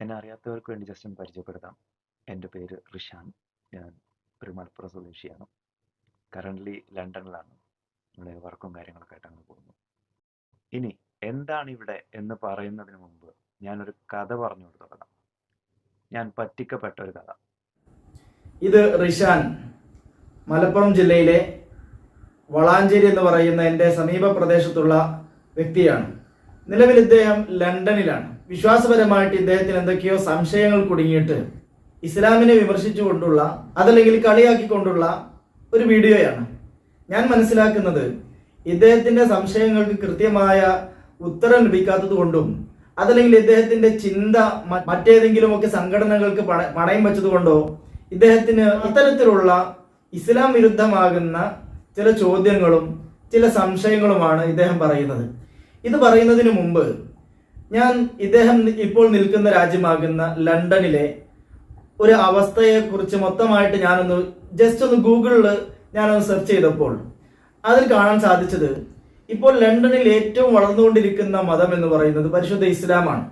എന്നെ അറിയാത്തവർക്ക് വേണ്ടി ജസ്റ്റ് ഒന്ന് പരിചയപ്പെടുത്താം. എന്റെ പേര് റിഷാൻ. ഞാൻ ഒരു മലപ്പുറം സ്വദേശിയാണ്. കറന്റ്ലി ലണ്ടനിലാണ്. ഇവിടെ വർക്കും കാര്യങ്ങളൊക്കെ ആയിട്ട് അങ്ങനെ പോകുന്നു. ഇനി എന്താണ് ഇവിടെ എന്ന് പറയുന്നതിന് മുമ്പ് ഞാനൊരു കഥ പറഞ്ഞു തുടങ്ങാം. ഞാൻ പറ്റിക്കപ്പെട്ട ഒരു കഥ. ഇത് റിഷാൻ. മലപ്പുറം ജില്ലയിലെ വളാഞ്ചേരി എന്ന് പറയുന്ന എന്റെ സമീപ പ്രദേശത്തുള്ള വ്യക്തിയാണ്. നിലവിൽ ഇദ്ദേഹം ലണ്ടനിലാണ്. വിശ്വാസപരമായിട്ട് ഇദ്ദേഹത്തിന് എന്തൊക്കെയോ സംശയങ്ങൾ കുടുങ്ങിയിട്ട് ഇസ്ലാമിനെ വിമർശിച്ചുകൊണ്ടുള്ള അതല്ലെങ്കിൽ കളിയാക്കിക്കൊണ്ടുള്ള ഒരു വീഡിയോയാണ്. ഞാൻ മനസ്സിലാക്കുന്നത് ഇദ്ദേഹത്തിന്റെ സംശയങ്ങൾക്ക് കൃത്യമായ ഉത്തരം ലഭിക്കാത്തത് കൊണ്ടും അതല്ലെങ്കിൽ ഇദ്ദേഹത്തിന്റെ ചിന്ത മറ്റേതെങ്കിലുമൊക്കെ സംഘടനകൾക്ക് പണ- പണയം വെച്ചതുകൊണ്ടോ ഇദ്ദേഹത്തിന് ഇത്തരത്തിലുള്ള ഇസ്ലാം വിരുദ്ധമാകുന്ന ചില ചോദ്യങ്ങളും ചില സംശയങ്ങളുമാണ് ഇദ്ദേഹം പറയുന്നത്. ഇത് പറയുന്നതിന് മുമ്പ് ഞാൻ ഇദ്ദേഹം ഇപ്പോൾ നിൽക്കുന്ന രാജ്യമാകുന്ന ലണ്ടനിലെ ഒരു അവസ്ഥയെക്കുറിച്ച് മൊത്തമായിട്ട് ഞാനൊന്ന് ജസ്റ്റ് ഒന്ന് ഗൂഗിളിൽ ഞാനൊന്ന് സെർച്ച് ചെയ്തപ്പോൾ അതിൽ കാണാൻ സാധിച്ചത് ഇപ്പോൾ ലണ്ടനിൽ ഏറ്റവും വളർന്നുകൊണ്ടിരിക്കുന്ന മതം എന്ന് പറയുന്നത് പരിശുദ്ധ ഇസ്ലാമാണ്.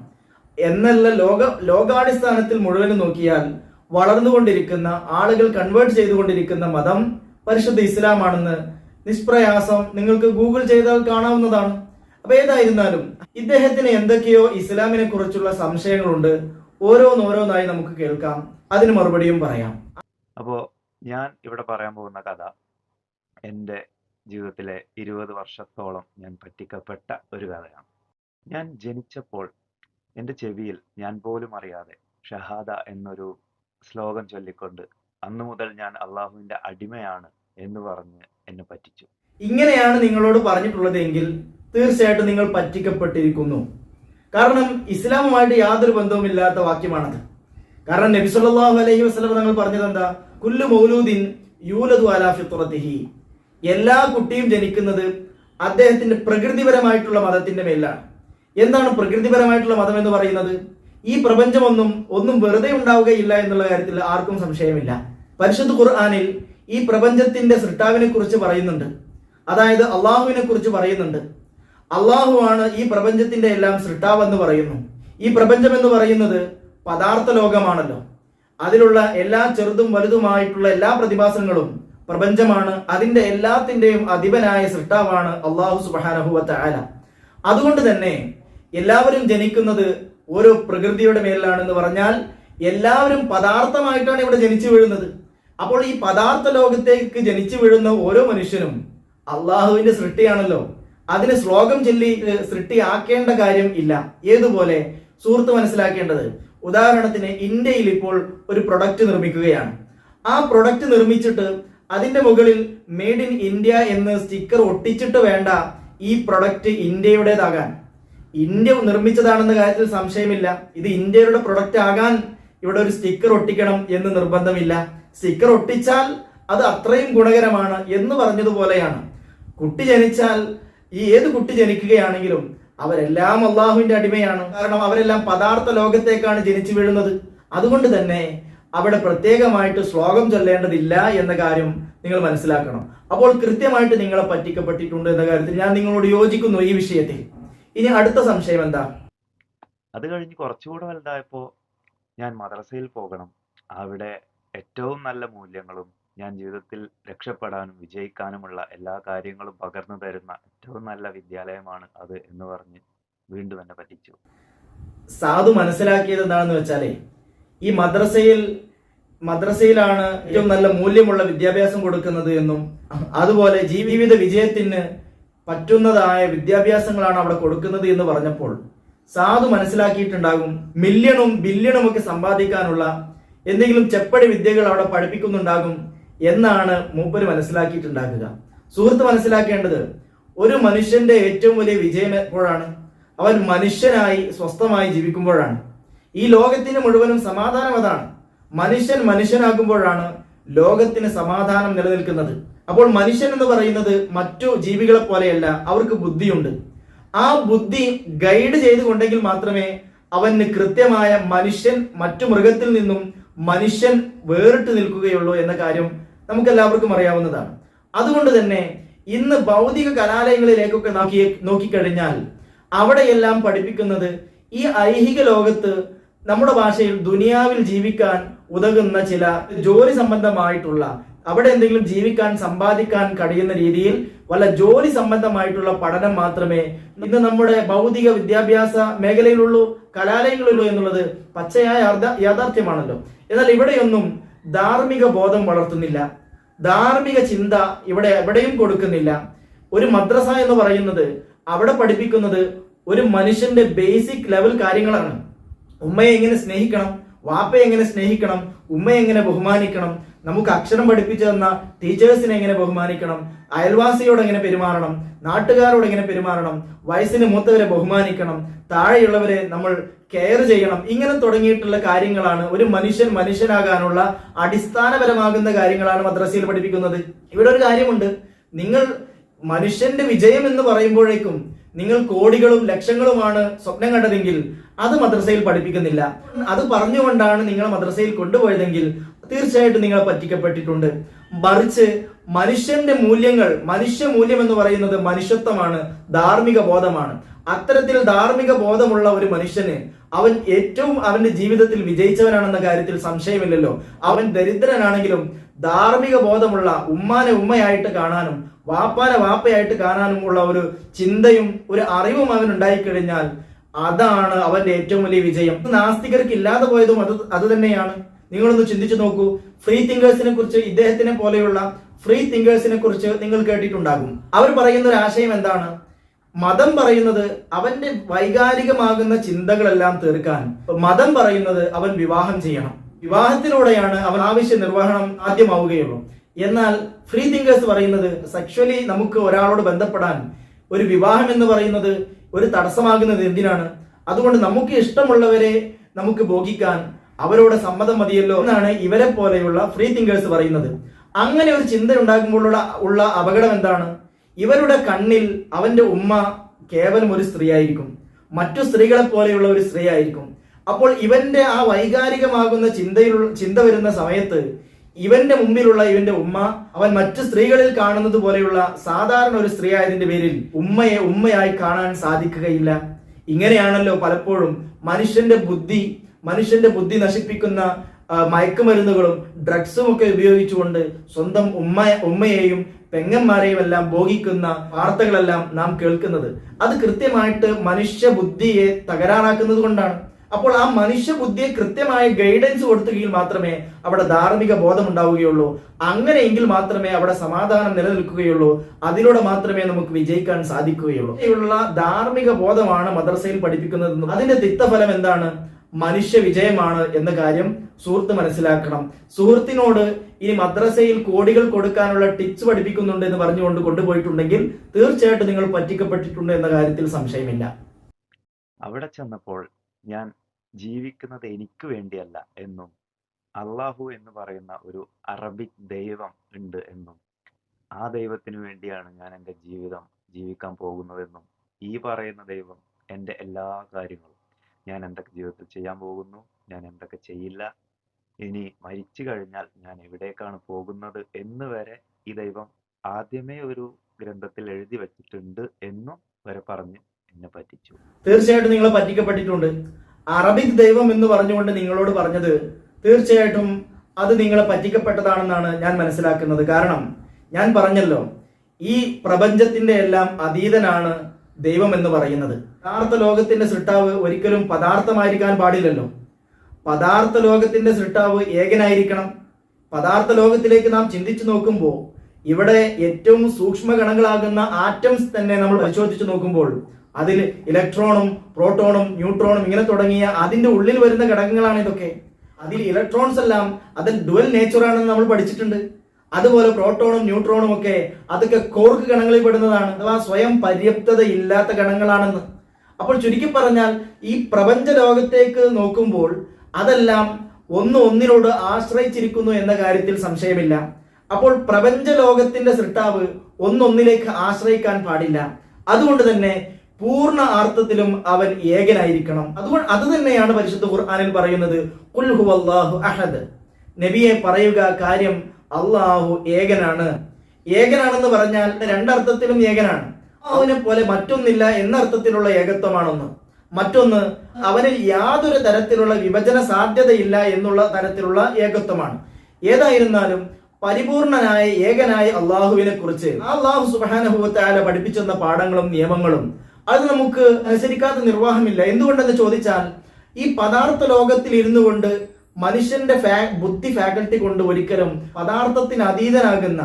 എന്നല്ല ലോക ലോകാടിസ്ഥാനത്തിൽ മുഴുവനും നോക്കിയാൽ വളർന്നുകൊണ്ടിരിക്കുന്ന ആളുകൾ കൺവേർട്ട് ചെയ്തുകൊണ്ടിരിക്കുന്ന മതം പരിശുദ്ധ ഇസ്ലാമാണെന്ന് നിഷ്പ്രയാസം നിങ്ങൾക്ക് ഗൂഗിൾ ചെയ്താൽ കാണാവുന്നതാണ്. അപ്പൊ ഏതായിരുന്നാലും ഇദ്ദേഹത്തിന് എന്തൊക്കെയോ ഇസ്ലാമിനെ കുറിച്ചുള്ള സംശയങ്ങളുണ്ട്. ഓരോന്നോരോന്നായി നമുക്ക് കേൾക്കാം. അതിന് മറുപടിയും പറയാം. അപ്പോ ഞാൻ ഇവിടെ പറയാൻ പോകുന്ന കഥ എന്റെ ജീവിതത്തിലെ ഇരുപത് വർഷത്തോളം ഞാൻ പറ്റിക്കപ്പെട്ട ഒരു കഥയാണ്. ഞാൻ ജനിച്ചപ്പോൾ എന്റെ ചെവിയിൽ ഞാൻ പോലും അറിയാതെ ഷഹാദ എന്നൊരു ശ്ലോകം ചൊല്ലിക്കൊണ്ട് അന്നു മുതൽ ഞാൻ അള്ളാഹുവിന്റെ അടിമയാണ് എന്ന് പറഞ്ഞ് എന്നെ പറ്റിച്ചു. ഇങ്ങനെയാണ് നിങ്ങളോട് പറഞ്ഞിട്ടുള്ളതെങ്കിൽ തീർച്ചയായിട്ടും നിങ്ങൾ പറ്റിക്കപ്പെട്ടിരിക്കുന്നു. കാരണം ഇസ്ലാമുമായിട്ട് യാതൊരു ബന്ധവുമില്ലാത്ത വാക്യമാണത്. കാരണം നബി സല്ലല്ലാഹു അലൈഹി വസല്ലം തങ്ങൾ പറഞ്ഞത് എന്താ? കുല്ലു മൗലൂദിൻ യൂലദു അലാ ഫിത്രതിഹി എല്ലാ കുട്ടിയും ജനിക്കുന്നത് അദ്ദേഹത്തിന്റെ പ്രകൃതിപരമായിട്ടുള്ള മതത്തിന്റെ മേലാണ്. എന്താണ് പ്രകൃതിപരമായിട്ടുള്ള മതം എന്ന് പറയുന്നത്? ഈ പ്രപഞ്ചമൊന്നും ഒന്നും വെറുതെ ഉണ്ടാവുകയില്ല എന്നുള്ള കാര്യത്തിൽ ആർക്കും സംശയമില്ല. പരിശുദ്ധ ഖുർആനിൽ ഈ പ്രപഞ്ചത്തിന്റെ സൃഷ്ടാവിനെ കുറിച്ച് പറയുന്നുണ്ട്. അതായത് അള്ളാഹുവിനെ കുറിച്ച് പറയുന്നുണ്ട്. അള്ളാഹുവാണ് ഈ പ്രപഞ്ചത്തിന്റെ എല്ലാം സൃഷ്ടാവ് എന്ന് പറയുന്നു. ഈ പ്രപഞ്ചം എന്ന് പറയുന്നത് പദാർത്ഥ ലോകമാണല്ലോ അതിലുള്ള എല്ലാ ചെറുതും വലുതുമായിട്ടുള്ള എല്ലാ പ്രതിഭാസങ്ങളും പ്രപഞ്ചമാണ്. അതിന്റെ എല്ലാത്തിന്റെയും അധിപനായ സൃഷ്ടാവാണ് അള്ളാഹു സുബാനഹുവത്ത ആല അതുകൊണ്ട് തന്നെ എല്ലാവരും ജനിക്കുന്നത് ഓരോ പ്രകൃതിയുടെ മേലിലാണെന്ന് പറഞ്ഞാൽ എല്ലാവരും പദാർത്ഥമായിട്ടാണ് ഇവിടെ ജനിച്ചു വീഴുന്നത്. അപ്പോൾ ഈ പദാർത്ഥ ലോകത്തേക്ക് ജനിച്ചു വീഴുന്ന ഓരോ മനുഷ്യനും അള്ളാഹുവിന്റെ സൃഷ്ടിയാണല്ലോ. അതിന് ശ്ലോകം ചൊല്ലി സൃഷ്ടിയാക്കേണ്ട കാര്യം ഇല്ല. ഏതുപോലെ? സുഹൃത്ത് മനസ്സിലാക്കേണ്ടത് ഉദാഹരണത്തിന് ഇന്ത്യയിൽ ഇപ്പോൾ ഒരു പ്രൊഡക്റ്റ് നിർമ്മിക്കുകയാണ്. ആ പ്രൊഡക്റ്റ് നിർമ്മിച്ചിട്ട് അതിന്റെ മുകളിൽ മെയ്ഡ് ഇൻ ഇന്ത്യ എന്ന് സ്റ്റിക്കർ ഒട്ടിച്ചിട്ട് വേണ്ട ഈ പ്രൊഡക്റ്റ് ഇന്ത്യയുടേതാകാൻ. ഇന്ത്യ നിർമ്മിച്ചതാണെന്ന കാര്യത്തിൽ സംശയമില്ല. ഇത് ഇന്ത്യയുടെ പ്രൊഡക്റ്റ് ആകാൻ ഇവിടെ ഒരു സ്റ്റിക്കർ ഒട്ടിക്കണം എന്ന് നിർബന്ധമില്ല. സ്റ്റിക്കർ ഒട്ടിച്ചാൽ അത് അത്രയും ഗുണകരമാണ് എന്ന് പറഞ്ഞതുപോലെയാണ്. കുട്ടി ജനിച്ചാൽ ഈ ഏത് കുട്ടി ജനിക്കുകയാണെങ്കിലും അവരെല്ലാം അള്ളാഹുവിന്റെ അടിമയാണ്. കാരണം അവരെല്ലാം പദാർത്ഥ ലോകത്തേക്കാണ് ജനിച്ചു വീഴുന്നത്. അതുകൊണ്ട് തന്നെ അവിടെ പ്രത്യേകമായിട്ട് ശ്ലോകം ചൊല്ലേണ്ടതില്ല എന്ന കാര്യം നിങ്ങൾ മനസ്സിലാക്കണം. അപ്പോൾ കൃത്യമായിട്ട് നിങ്ങളെ പറ്റിക്കപ്പെട്ടിട്ടുണ്ട് എന്ന കാര്യത്തിൽ ഞാൻ നിങ്ങളോട് യോജിക്കുന്നു ഈ വിഷയത്തിൽ. ഇനി അടുത്ത സംശയം എന്താ? അത് കഴിഞ്ഞ് കുറച്ചുകൂടെ വലുതായപ്പോൾ ഞാൻ മദ്രസയിൽ പോകണം. അവിടെ ഏറ്റവും നല്ല മൂല്യങ്ങളും ഞാൻ ജീവിതത്തിൽ രക്ഷപ്പെടാനും വിജയിക്കാനുമുള്ള എല്ലാ കാര്യങ്ങളും പകർന്നു തരുന്ന ഏറ്റവും നല്ല വിദ്യാലയമാണ് അത് എന്ന് പറഞ്ഞ് വീണ്ടും എന്നെ പറ്റിച്ചു. സാധു മനസ്സിലാക്കിയത് എന്താണെന്ന് വെച്ചാലേ ഈ മദ്രസയിൽ മദ്രസയിലാണ് ഏറ്റവും നല്ല മൂല്യമുള്ള വിദ്യാഭ്യാസം കൊടുക്കുന്നത് എന്നും അതുപോലെ ജീവിത വിജയത്തിന് പറ്റുന്നതായ വിദ്യാഭ്യാസങ്ങളാണ് അവിടെ കൊടുക്കുന്നത് എന്ന് പറഞ്ഞപ്പോൾ സാധു മനസ്സിലാക്കിയിട്ടുണ്ടാകും മില്യണും ബില്യണും ഒക്കെ സമ്പാദിക്കാനുള്ള എന്തെങ്കിലും ചെപ്പടി വിദ്യകൾ അവിടെ പഠിപ്പിക്കുന്നുണ്ടാകും എന്നാണ് മൂപ്പര് മനസ്സിലാക്കിയിട്ടുണ്ടാക്കുക. സുഹൃത്ത് മനസ്സിലാക്കേണ്ടത് ഒരു മനുഷ്യന്റെ ഏറ്റവും വലിയ വിജയം എപ്പോഴാണ്? അവൻ മനുഷ്യനായി സ്വസ്ഥമായി ജീവിക്കുമ്പോഴാണ്. ഈ ലോകത്തിന് മുഴുവനും സമാധാനം അതാണ്. മനുഷ്യൻ മനുഷ്യനാകുമ്പോഴാണ് ലോകത്തിന് സമാധാനം നിലനിൽക്കുന്നത്. അപ്പോൾ മനുഷ്യൻ എന്ന് പറയുന്നത് മറ്റു ജീവികളെ പോലെയല്ല അവർക്ക് ബുദ്ധിയുണ്ട്. ആ ബുദ്ധി ഗൈഡ് ചെയ്തുകൊണ്ടെങ്കിൽ മാത്രമേ അവന് കൃത്യമായ മനുഷ്യൻ മറ്റു മൃഗത്തിൽ നിന്നും മനുഷ്യൻ വേറിട്ട് നിൽക്കുകയുള്ളൂ എന്ന കാര്യം നമുക്ക് എല്ലാവർക്കും അറിയാവുന്നതാണ്. അതുകൊണ്ട് തന്നെ ഇന്ന് ഭൗതിക കലാലയങ്ങളിലേക്കൊക്കെ നോക്കി നോക്കിക്കഴിഞ്ഞാൽ അവിടെയെല്ലാം പഠിപ്പിക്കുന്നത് ഈ ഐഹിക ലോകത്ത് നമ്മുടെ ഭാഷയിൽ ദുനിയാവിൽ ജീവിക്കാൻ ഉതകുന്ന ചില ജോലി സംബന്ധമായിട്ടുള്ള അവിടെ എന്തെങ്കിലും ജീവിക്കാൻ സമ്പാദിക്കാൻ കഴിയുന്ന രീതിയിൽ വല്ല ജോലി സംബന്ധമായിട്ടുള്ള പഠനം മാത്രമേ ഇന്ന് നമ്മുടെ ഭൗതിക വിദ്യാഭ്യാസ മേഖലയിലുള്ളൂ കലാലയങ്ങളിലുള്ളൂ എന്നുള്ളത് പച്ചയായ യാഥാ- യാഥാർത്ഥ്യമാണല്ലോ. എന്നാൽ ഇവിടെയൊന്നും ധാർമ്മിക ബോധം വളർത്തുന്നില്ല. ധാർമ്മിക ചിന്ത ഇവിടെ എവിടെയും കൊടുക്കുന്നില്ല. ഒരു മദ്രസ എന്ന് പറയുന്നത് അവിടെ പഠിപ്പിക്കുന്നത് ഒരു മനുഷ്യന്റെ ബേസിക് ലെവൽ കാര്യങ്ങളാണ്. ഉമ്മയെ എങ്ങനെ സ്നേഹിക്കണം? വാപ്പയെ എങ്ങനെ സ്നേഹിക്കണം? ഉമ്മയെ എങ്ങനെ ബഹുമാനിക്കണം? നമുക്ക് അക്ഷരം പഠിപ്പിച്ചു തന്ന ടീച്ചേഴ്സിനെ എങ്ങനെ ബഹുമാനിക്കണം? അയൽവാസിയോട് എങ്ങനെ പെരുമാറണം? നാട്ടുകാരോട് എങ്ങനെ പെരുമാറണം? വയസ്സിന് മൂത്തവരെ ബഹുമാനിക്കണം. താഴെയുള്ളവരെ നമ്മൾ കെയർ ചെയ്യണം. ഇങ്ങനെ തുടങ്ങിയിട്ടുള്ള കാര്യങ്ങളാണ് ഒരു മനുഷ്യൻ മനുഷ്യനാകാനുള്ള അടിസ്ഥാനപരമാകുന്ന കാര്യങ്ങളാണ് മദ്രസയിൽ പഠിപ്പിക്കുന്നത്. ഇവിടെ ഒരു കാര്യമുണ്ട്. നിങ്ങൾ മനുഷ്യന്റെ വിജയം എന്ന് പറയുമ്പോഴേക്കും നിങ്ങൾ കോടികളും ലക്ഷങ്ങളുമാണ് സ്വപ്നം കണ്ടതെങ്കിൽ അത് മദ്രസയിൽ പഠിപ്പിക്കുന്നില്ല. അത് പറഞ്ഞുകൊണ്ടാണ് നിങ്ങൾ മദ്രസയിൽ കൊണ്ടുപോയതെങ്കിൽ തീർച്ചയായിട്ടും നിങ്ങൾ പറ്റിക്കപ്പെട്ടിട്ടുണ്ട്. മറിച്ച് മനുഷ്യന്റെ മൂല്യങ്ങൾ മനുഷ്യ മൂല്യം എന്ന് പറയുന്നത് മനുഷ്യത്വമാണ് ധാർമ്മിക ബോധമാണ്. അത്തരത്തിൽ ധാർമ്മിക ബോധമുള്ള ഒരു മനുഷ്യന് അവൻ ഏറ്റവും അവന്റെ ജീവിതത്തിൽ വിജയിച്ചവനാണെന്ന കാര്യത്തിൽ സംശയമില്ലല്ലോ. അവൻ ദരിദ്രനാണെങ്കിലും ധാർമ്മിക ബോധമുള്ള ഉമ്മാനെ ഉമ്മയായിട്ട് കാണാനും വാപ്പാനെ വാപ്പയായിട്ട് കാണാനും ഉള്ള ഒരു ചിന്തയും ഒരു അറിവും അവൻ ഉണ്ടായിക്കഴിഞ്ഞാൽ അതാണ് അവന്റെ ഏറ്റവും വലിയ വിജയം. നാസ്തികർക്ക് ഇല്ലാതെ പോയതും അത് അത് തന്നെയാണ്. നിങ്ങളൊന്ന് ചിന്തിച്ചു നോക്കൂ. ഫ്രീ തിങ്കേഴ്സിനെ കുറിച്ച് ഇദ്ദേഹത്തിനെ പോലെയുള്ള ഫ്രീ തിങ്കേഴ്സിനെ കുറിച്ച് നിങ്ങൾ കേട്ടിട്ടുണ്ടാകും. അവർ പറയുന്ന ഒരു ആശയം എന്താണ്? മതം പറയുന്നത് അവന്റെ വൈകാരികമാകുന്ന ചിന്തകളെല്ലാം തീർക്കാൻ. മതം പറയുന്നത് അവൻ വിവാഹം ചെയ്യണം. വിവാഹത്തിലൂടെയാണ് അവൻ ആവശ്യ നിർവഹണം സാധ്യമാവുകയുള്ളൂ എന്നാൽ ഫ്രീ തിങ്കേഴ്സ് പറയുന്നത് സെക്ഷലി നമുക്ക് ഒരാളോട് ബന്ധപ്പെടാൻ ഒരു വിവാഹം എന്ന് പറയുന്നത് ഒരു തടസ്സമാകുന്നത് എന്തിനാണ്? അതുകൊണ്ട് നമുക്ക് ഇഷ്ടമുള്ളവരെ നമുക്ക് ഭോഗിക്കാൻ അവരോട് സമ്മതം മതിയല്ലോ എന്നാണ് ഇവരെ പോലെയുള്ള ഫ്രീ തിങ്കേഴ്സ് പറയുന്നത്. അങ്ങനെ ഒരു ചിന്ത ഉണ്ടാകുമ്പോഴുള്ള ഉള്ള അപകടം എന്താണ്? ഇവരുടെ കണ്ണിൽ അവന്റെ ഉമ്മ കേവലം ഒരു സ്ത്രീ ആയിരിക്കും. മറ്റു സ്ത്രീകളെ പോലെയുള്ള ഒരു സ്ത്രീ ആയിരിക്കും. അപ്പോൾ ഇവന്റെ ആ വൈകാരികമാകുന്ന ചിന്തയിലുള്ള ചിന്ത വരുന്ന സമയത്ത് ഇവന്റെ മുമ്പിലുള്ള ഇവന്റെ ഉമ്മ അവൻ മറ്റു സ്ത്രീകളിൽ കാണുന്നത് പോലെയുള്ള സാധാരണ ഒരു സ്ത്രീ ആയതിന്റെ പേരിൽ ഉമ്മയെ ഉമ്മയായി കാണാൻ സാധിക്കുകയില്ല. ഇങ്ങനെയാണല്ലോ പലപ്പോഴും മനുഷ്യന്റെ ബുദ്ധി മനുഷ്യന്റെ ബുദ്ധി നശിപ്പിക്കുന്ന മയക്കുമരുന്നുകളും ഡ്രഗ്സും ഒക്കെ ഉപയോഗിച്ചുകൊണ്ട് സ്വന്തം ഉമ്മ ഉമ്മയെയും പെങ്ങന്മാരെയും എല്ലാം ഭോഗിക്കുന്ന വാർത്തകളെല്ലാം നാം കേൾക്കുന്നത്. അത് കൃത്യമായിട്ട് മനുഷ്യ ബുദ്ധിയെ തകരാറാക്കുന്നത് കൊണ്ടാണ്. അപ്പോൾ ആ മനുഷ്യ ബുദ്ധിയെ കൃത്യമായ ഗൈഡൻസ് കൊടുത്തുകയിൽ മാത്രമേ അവിടെ ധാർമ്മിക ബോധം ഉണ്ടാവുകയുള്ളൂ അങ്ങനെയെങ്കിൽ മാത്രമേ അവിടെ സമാധാനം നിലനിൽക്കുകയുള്ളൂ. അതിലൂടെ മാത്രമേ നമുക്ക് വിജയിക്കാൻ സാധിക്കുകയുള്ളൂ. ഉള്ള ധാർമ്മിക ബോധമാണ് മദ്രസയിൽ പഠിപ്പിക്കുന്നത് അതിന്റെ തിക്തഫലം എന്താണ്? മനുഷ്യ വിജയമാണ് എന്ന കാര്യം സുഹൃത്ത് മനസ്സിലാക്കണം. സുഹൃത്തിനോട് ഇനി മദ്രസയിൽ കോടികൾ കൊടുക്കാനുള്ള ടിപ്സ് പഠിപ്പിക്കുന്നുണ്ട് എന്ന് പറഞ്ഞുകൊണ്ട് കൊണ്ടുപോയിട്ടുണ്ടെങ്കിൽ തീർച്ചയായിട്ടും നിങ്ങൾ പറ്റിക്കപ്പെട്ടിട്ടുണ്ട് എന്ന കാര്യത്തിൽ സംശയമില്ല. അവിടെ ചെന്നപ്പോൾ ഞാൻ ജീവിക്കുന്നത് എനിക്ക് വേണ്ടിയല്ല എന്നും അള്ളാഹു എന്ന് പറയുന്ന ഒരു അറബിക് ദൈവം ഉണ്ട് എന്നും ആ ദൈവത്തിന് വേണ്ടിയാണ് ഞാൻ എന്റെ ജീവിതം ജീവിക്കാൻ പോകുന്നതെന്നും ഈ പറയുന്ന ദൈവം എന്റെ എല്ലാ കാര്യങ്ങളും ഞാൻ എന്തൊക്കെ ജീവിതത്തിൽ ചെയ്യാൻ പോകുന്നു ഞാൻ എന്തൊക്കെ ചെയ്യില്ല ഇനി മരിച്ചു കഴിഞ്ഞാൽ ഞാൻ എവിടേക്കാണ് പോകുന്നത് എന്ന് വരെ ഈ ദൈവം ആദ്യമേ ഒരു ഗ്രന്ഥത്തിൽ എഴുതി വെച്ചിട്ടുണ്ട് എന്നും വരെ പറഞ്ഞ് എന്നെ പറ്റിച്ചു. തീർച്ചയായിട്ടും നിങ്ങളെ പറ്റിക്കപ്പെട്ടിട്ടുണ്ട്. അറബിക് ദൈവം എന്ന് പറഞ്ഞുകൊണ്ട് നിങ്ങളോട് പറഞ്ഞത് തീർച്ചയായിട്ടും അത് നിങ്ങളെ പറ്റിക്കപ്പെട്ടതാണെന്നാണ് ഞാൻ മനസ്സിലാക്കുന്നത്. കാരണം ഞാൻ പറഞ്ഞല്ലോ ഈ പ്രപഞ്ചത്തിന്റെ എല്ലാം അതീതനാണ് ദൈവം എന്ന് പറയുന്നത്. പദാർത്ഥ ലോകത്തിന്റെ സൃഷ്ടാവ് ഒരിക്കലും പദാർത്ഥമായിരിക്കാൻ പാടില്ലല്ലോ. പദാർത്ഥ ലോകത്തിന്റെ സൃഷ്ടാവ് ഏകനായിരിക്കണം. പദാർത്ഥ ലോകത്തിലേക്ക് നാം ചിന്തിച്ചു നോക്കുമ്പോൾ ഇവിടെ ഏറ്റവും സൂക്ഷ്മ കണങ്ങളാകുന്ന ആറ്റംസ് തന്നെ നമ്മൾ പരിശോധിച്ചു നോക്കുമ്പോൾ അതിൽ ഇലക്ട്രോണും പ്രോട്ടോണും ന്യൂട്രോണും ഇങ്ങനെ തുടങ്ങിയ അതിന്റെ ഉള്ളിൽ വരുന്ന ഘടകങ്ങളാണ് ഇതൊക്കെ. അതിൽ ഇലക്ട്രോൺസ് എല്ലാം അതിൽ ഡുവൽ നേച്ചറാണെന്ന് നമ്മൾ പഠിച്ചിട്ടുണ്ട്. അതുപോലെ പ്രോട്ടോണും ന്യൂട്രോണും ഒക്കെ അതൊക്കെ കോർക്ക് ഗണങ്ങളിൽ പെടുന്നതാണ്. അഥവാ സ്വയം പര്യാപ്തത ഇല്ലാത്ത ഗണങ്ങളാണെന്ന് അപ്പോൾ ചുരുക്കി പറഞ്ഞാൽ ഈ പ്രപഞ്ച ലോകത്തേക്ക് നോക്കുമ്പോൾ അതെല്ലാം ഒന്ന് ഒന്നിനോട് ആശ്രയിച്ചിരിക്കുന്നു എന്ന കാര്യത്തിൽ സംശയമില്ല. അപ്പോൾ പ്രപഞ്ച ലോകത്തിന്റെ സൃഷ്ടാവ് ഒന്നൊന്നിലേക്ക് ആശ്രയിക്കാൻ പാടില്ല. അതുകൊണ്ട് തന്നെ പൂർണ അർത്ഥത്തിലും അവൻ ഏകനായിരിക്കണം. അതുകൊണ്ട് അത് തന്നെയാണ് പരിശുദ്ധ ഖുർആാനിൽ പറയുന്നത് "ഖുൽ ഹുവല്ലാഹു അഹദ്. നബിയെ പറയുക കാര്യം അള്ളാഹു ഏകനാണ്. ഏകനാണെന്ന് പറഞ്ഞാൽ രണ്ടർത്ഥത്തിലും ഏകനാണ്. അള്ളാഹുവിനെ പോലെ മറ്റൊന്നില്ല എന്നർത്ഥത്തിലുള്ള ഏകത്വമാണൊന്ന്. മറ്റൊന്ന് അവനിൽ യാതൊരു തരത്തിലുള്ള വിഭജന സാധ്യതയില്ല എന്നുള്ള തരത്തിലുള്ള ഏകത്വമാണ്. ഏതായിരുന്നാലും പരിപൂർണനായ ഏകനായ അള്ളാഹുവിനെ കുറിച്ച് അള്ളാഹു സുബാനുഭവത്തായ പഠിപ്പിച്ചെന്ന പാഠങ്ങളും നിയമങ്ങളും അത് നമുക്ക് അനുസരിക്കാത്ത നിർവാഹമില്ല. എന്തുകൊണ്ടെന്ന് ചോദിച്ചാൽ ഈ പദാർത്ഥ ലോകത്തിൽ ഇരുന്നു കൊണ്ട് മനുഷ്യന്റെ ഫാ ബുദ്ധി ഫാക്കൽറ്റി കൊണ്ട് ഒരിക്കലും പദാർത്ഥത്തിന് അതീതനാകുന്ന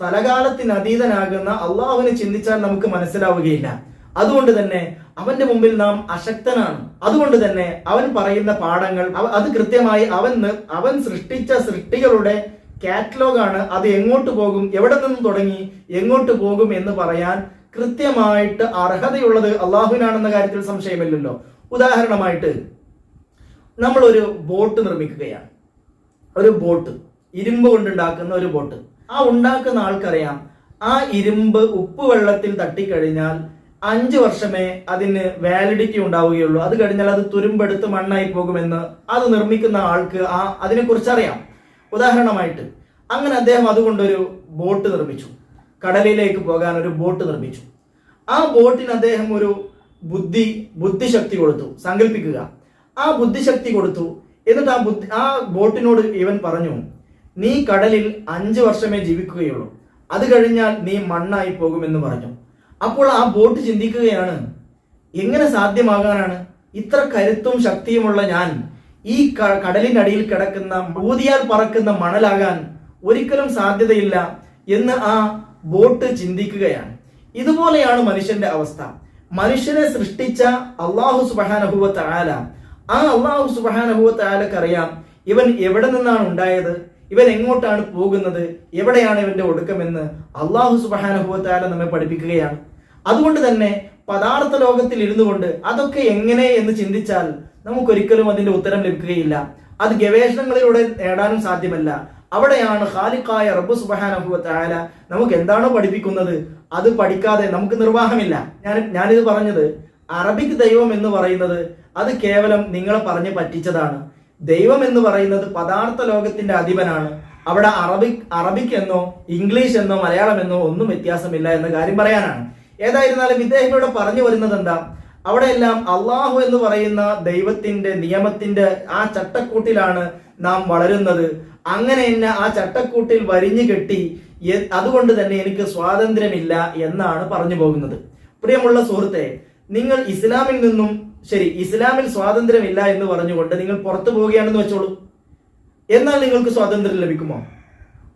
സ്ഥലകാലത്തിന് അതീതനാകുന്ന അള്ളാഹുവിനെ ചിന്തിച്ചാൽ നമുക്ക് മനസ്സിലാവുകയില്ല. അതുകൊണ്ട് തന്നെ അവന്റെ മുമ്പിൽ നാം അശക്തനാണ്. അതുകൊണ്ട് തന്നെ അവൻ പറയുന്ന പാഠങ്ങൾ അത് കൃത്യമായി അവൻ അവൻ സൃഷ്ടിച്ച സൃഷ്ടികളുടെ കാറ്റലോഗാണ്. അത് എങ്ങോട്ട് പോകും എവിടെ നിന്ന് തുടങ്ങി എങ്ങോട്ട് പോകും എന്ന് പറയാൻ കൃത്യമായിട്ട് അർഹതയുള്ളത് അള്ളാഹുവിനാണെന്ന കാര്യത്തിൽ സംശയമില്ലല്ലോ. ഉദാഹരണമായിട്ട് നമ്മൾ ഒരു ബോട്ട് നിർമ്മിക്കുകയാണ്. ഒരു ബോട്ട് ഇരുമ്പ് കൊണ്ടുണ്ടാക്കുന്ന ഒരു ബോട്ട്. ആ ഉണ്ടാക്കുന്ന ആൾക്കറിയാം. ആ ഇരുമ്പ് ഉപ്പ് വെള്ളത്തിൽ തട്ടിക്കഴിഞ്ഞാൽ അഞ്ചു വർഷമേ അതിന് വാലിഡിറ്റി ഉണ്ടാവുകയുള്ളൂ. അത് കഴിഞ്ഞാൽ അത് തുരുമ്പെടുത്ത് മണ്ണായി പോകുമെന്ന് അത് നിർമ്മിക്കുന്ന ആൾക്ക് ആ അതിനെക്കുറിച്ച് അറിയാം. ഉദാഹരണമായിട്ട് അങ്ങനെ അദ്ദേഹം അതുകൊണ്ടൊരു ബോട്ട് നിർമ്മിച്ചു. കടലിലേക്ക് പോകാൻ ഒരു ബോട്ട് നിർമ്മിച്ചു. ആ ബോട്ടിന് അദ്ദേഹം ഒരു ബുദ്ധി ബുദ്ധിശക്തി കൊടുത്തു. സങ്കല്പിക്കുക ആ ബുദ്ധിശക്തി കൊടുത്തു. എന്നിട്ട് ആ ബുദ്ധി ആ ബോട്ടിനോട് ഇവൻ പറഞ്ഞു നീ കടലിൽ അഞ്ച് വർഷമേ ജീവിക്കുകയുള്ളൂ. അത് കഴിഞ്ഞാൽ നീ മണ്ണായി പോകുമെന്ന് പറഞ്ഞു. അപ്പോൾ ആ ബോട്ട് ചിന്തിക്കുകയാണ് എങ്ങനെ സാധ്യമാകാനാണ്? ഇത്ര കരുത്തും ശക്തിയുമുള്ള ഞാൻ ഈ കടലിന്റെ കടലിനടിയിൽ കിടക്കുന്ന ഊതിയാൽ പറക്കുന്ന മണലാകാൻ ഒരിക്കലും സാധ്യതയില്ല എന്ന് ആ ബോട്ട് ചിന്തിക്കുകയാണ്. ഇതുപോലെയാണ് മനുഷ്യന്റെ അവസ്ഥ. മനുഷ്യനെ സൃഷ്ടിച്ച അള്ളാഹു സുബാനഹുവത്ത് ആല ആ അള്ളാഹു സുബാനഹുവത്ത് ആലക്കറിയാം ഇവൻ എവിടെ നിന്നാണ് ഉണ്ടായത്? ഇവൻ എങ്ങോട്ടാണ് പോകുന്നത്? എവിടെയാണ് ഇവന്റെ ഒടുക്കമെന്ന് അള്ളാഹു സുബാനുഭവത്താല നമ്മെ പഠിപ്പിക്കുകയാണ്. അതുകൊണ്ട് തന്നെ പദാർത്ഥ ലോകത്തിൽ ഇരുന്നു കൊണ്ട് അതൊക്കെ എങ്ങനെ എന്ന് ചിന്തിച്ചാൽ നമുക്കൊരിക്കലും അതിന്റെ ഉത്തരം ലഭിക്കുകയില്ല. അത് ഗവേഷണങ്ങളിലൂടെ നേടാനും സാധ്യമല്ല. അവിടെയാണ് ഖാലിഖായ റബ്ബു സുബാനഹുവത്തായ നമുക്ക് എന്താണോ പഠിപ്പിക്കുന്നത് അത് പഠിക്കാതെ നമുക്ക് നിർവാഹമില്ല. ഞാൻ ഞാനിത് പറഞ്ഞത് അറബിക് ദൈവം എന്ന് പറയുന്നത് അത് കേവലം നിങ്ങളെ പറഞ്ഞ് പറ്റിച്ചതാണ്. ദൈവം എന്ന് പറയുന്നത് പദാർത്ഥ ലോകത്തിന്റെ അധിപനാണ്. അവിടെ അറബിക് അറബിക് എന്നോ ഇംഗ്ലീഷ് എന്നോ മലയാളം എന്നോ ഒന്നും വ്യത്യാസമില്ല എന്ന കാര്യം പറയാനാണ്. ഏതായിരുന്നാലും ഇദ്ദേഹം ഇവിടെ പറഞ്ഞു വരുന്നത് എന്താ? അവിടെയെല്ലാം അള്ളാഹു എന്ന് പറയുന്ന ദൈവത്തിന്റെ നിയമത്തിന്റെ ആ ചട്ടക്കൂട്ടിലാണ് നാം വളരുന്നത്. അങ്ങനെ എന്നെ ആ ചട്ടക്കൂട്ടിൽ വരിഞ്ഞു കെട്ടി അതുകൊണ്ട് തന്നെ എനിക്ക് സ്വാതന്ത്ര്യമില്ല എന്നാണ് പറഞ്ഞു പോകുന്നത്. പ്രിയമുള്ള സുഹൃത്തെ നിങ്ങൾ ഇസ്ലാമിൽ നിന്നും ശരി ഇസ്ലാമിൽ സ്വാതന്ത്ര്യമില്ല എന്ന് പറഞ്ഞുകൊണ്ട് നിങ്ങൾ പുറത്തു പോവുകയാണെന്ന് വെച്ചോളൂ. എന്നാൽ നിങ്ങൾക്ക് സ്വാതന്ത്ര്യം ലഭിക്കുമോ?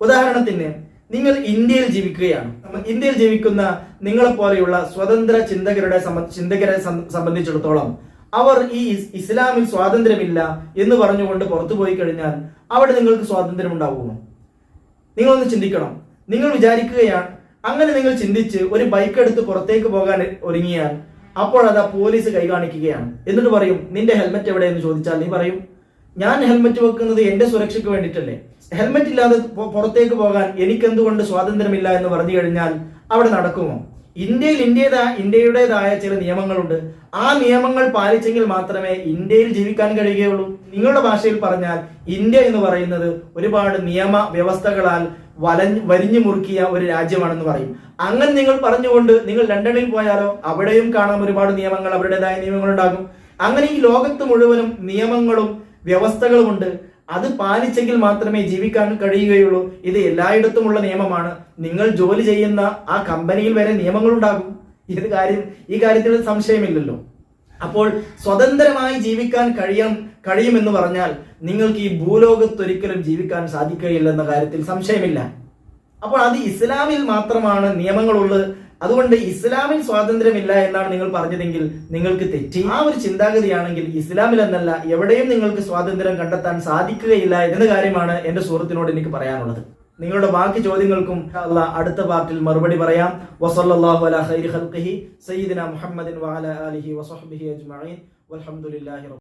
ഉദാഹരണത്തിന് നിങ്ങൾ ഇന്ത്യയിൽ ജീവിക്കുകയാണ്. ഇന്ത്യയിൽ ജീവിക്കുന്ന നിങ്ങളെ പോലെയുള്ള സ്വതന്ത്ര ചിന്തകരുടെ ചിന്തകരെ സംബന്ധിച്ചിടത്തോളം അവർ ഈ ഇസ്ലാമിൽ സ്വാതന്ത്ര്യമില്ല എന്ന് പറഞ്ഞുകൊണ്ട് പുറത്തു പോയി കഴിഞ്ഞാൽ അവിടെ നിങ്ങൾക്ക് സ്വാതന്ത്ര്യം ഉണ്ടാവുമോ? നിങ്ങളൊന്ന് ചിന്തിക്കണം. നിങ്ങൾ വിചാരിക്കുകയാണ് അങ്ങനെ നിങ്ങൾ ചിന്തിച്ച് ഒരു ബൈക്ക് എടുത്ത് പുറത്തേക്ക് പോകാൻ ഒരുങ്ങിയാൽ അപ്പോൾ ആ പോലീസ് കൈ കാണിക്കുകയാണ് എന്നിട്ട് പറയും നിന്റെ ഹെൽമെറ്റ് എവിടെ എന്ന് ചോദിച്ചാൽ നീ പറയും ഞാൻ ഹെൽമെറ്റ് വെക്കുന്നത് എന്റെ സുരക്ഷയ്ക്ക് വേണ്ടിയിട്ടല്ലേ. ഹെൽമെറ്റ് ഇല്ലാതെ പുറത്തേക്ക് പോകാൻ എനിക്ക് എനിക്കെന്തുകൊണ്ട് സ്വാതന്ത്ര്യമില്ല എന്ന് പറഞ്ഞു കഴിഞ്ഞാൽ അവിടെ നടക്കുമോ? ഇന്ത്യയിൽ ഇന്ത്യതാ ഇന്ത്യയുടേതായ ചില നിയമങ്ങളുണ്ട്. ആ നിയമങ്ങൾ പാലിച്ചെങ്കിൽ മാത്രമേ ഇന്ത്യയിൽ ജീവിക്കാൻ കഴിയുകയുള്ളൂ. നിങ്ങളുടെ ഭാഷയിൽ പറഞ്ഞാൽ ഇന്ത്യ എന്ന് പറയുന്നത് ഒരുപാട് നിയമ വ്യവസ്ഥകളാൽ വലഞ്ഞ് വരിഞ്ഞു മുറുക്കിയ ഒരു രാജ്യമാണെന്ന് പറയും. അങ്ങനെ നിങ്ങൾ പറഞ്ഞുകൊണ്ട് നിങ്ങൾ ലണ്ടനിൽ പോയാലോ അവിടെയും കാണാം ഒരുപാട് നിയമങ്ങൾ അവരുടേതായ നിയമങ്ങൾ ഉണ്ടാകും. അങ്ങനെ ഈ ലോകത്ത് മുഴുവനും നിയമങ്ങളും വ്യവസ്ഥകളുമുണ്ട് അത് പാലിച്ചെങ്കിൽ മാത്രമേ ജീവിക്കാൻ കഴിയുകയുള്ളൂ. ഇത് എല്ലായിടത്തുമുള്ള നിയമമാണ്. നിങ്ങൾ ജോലി ചെയ്യുന്ന ആ കമ്പനിയിൽ വരെ നിയമങ്ങളുണ്ടാകും. ഇത് കാര്യം ഈ കാര്യത്തിൽ സംശയമില്ലല്ലോ. അപ്പോൾ സ്വതന്ത്രമായി ജീവിക്കാൻ കഴിയാം കഴിയുമെന്ന് പറഞ്ഞാൽ നിങ്ങൾക്ക് ഈ ഭൂലോകത്ത് ഒരിക്കലും ജീവിക്കാൻ സാധിക്കുകയില്ലെന്ന കാര്യത്തിൽ സംശയമില്ല. അപ്പോൾ അത് ഇസ്ലാമിൽ മാത്രമാണ് നിയമങ്ങളുള്ളത് അതുകൊണ്ട് ഇസ്ലാമിൽ സ്വാതന്ത്ര്യമില്ല എന്നാണ് നിങ്ങൾ പറഞ്ഞതെങ്കിൽ നിങ്ങൾക്ക് തെറ്റി. ആ ഒരു ചിന്താഗതിയാണെങ്കിൽ ഇസ്ലാമിൽ എന്നല്ല എവിടെയും നിങ്ങൾക്ക് സ്വാതന്ത്ര്യം കണ്ടെത്താൻ സാധിക്കുകയില്ല എന്ന കാര്യമാണ് എന്റെ സുഹൃത്തിനോട് എനിക്ക് പറയാനുള്ളത്. നിങ്ങളുടെ ബാക്കി ചോദ്യങ്ങൾക്കും അള്ളാ അടുത്ത പാർട്ടിൽ മറുപടി പറയാം. വസല്ലല്ലാഹു അലാ ഖൈരി ഖൽഖിഹി സയ്യിദിന മുഹമ്മദിൻ വഅലാ ആലിഹി വസഹബിഹി അജ്മഈൻ. വൽഹംദുലില്ലാഹി